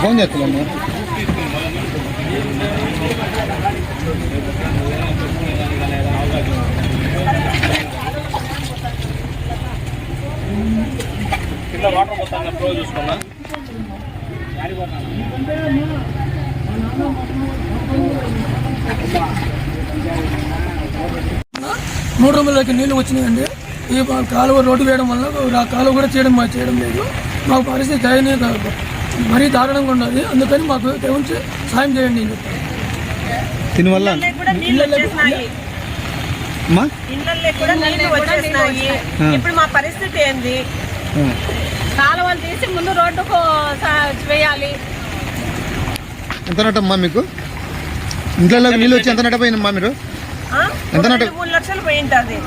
Phone చేస్తాను కింద water మొత్తం ఫ్లో చూసుకున్నా మూడు రోజులకి నీళ్ళు వచ్చినాయండి. ఈ కాలువ రోడ్డు వేయడం వల్ల ఆ కాలువ కూడా చేయడం చేయడం లేదు. మాకు పరిస్థితి దయనీయ మరీ దారుణంగా ఉన్నది. అందుకని మాకు తెగించి సాయం చేయండి అని చెప్పారు. దీనివల్ల. ఇప్పుడు మా పరిస్థితి ఏంది? ఆ. కాలువలు తీసి ముందు రోడ్డుకు స- వేయాలి. ఎంత నట్టమ్మా మీకు? ఇంట్లో నీళ్ళు వచ్చి ఎంత నట్టపోయిందమ్మా మీరు? ఎంత నట్ట- మూడు లక్షలు పోయింటది.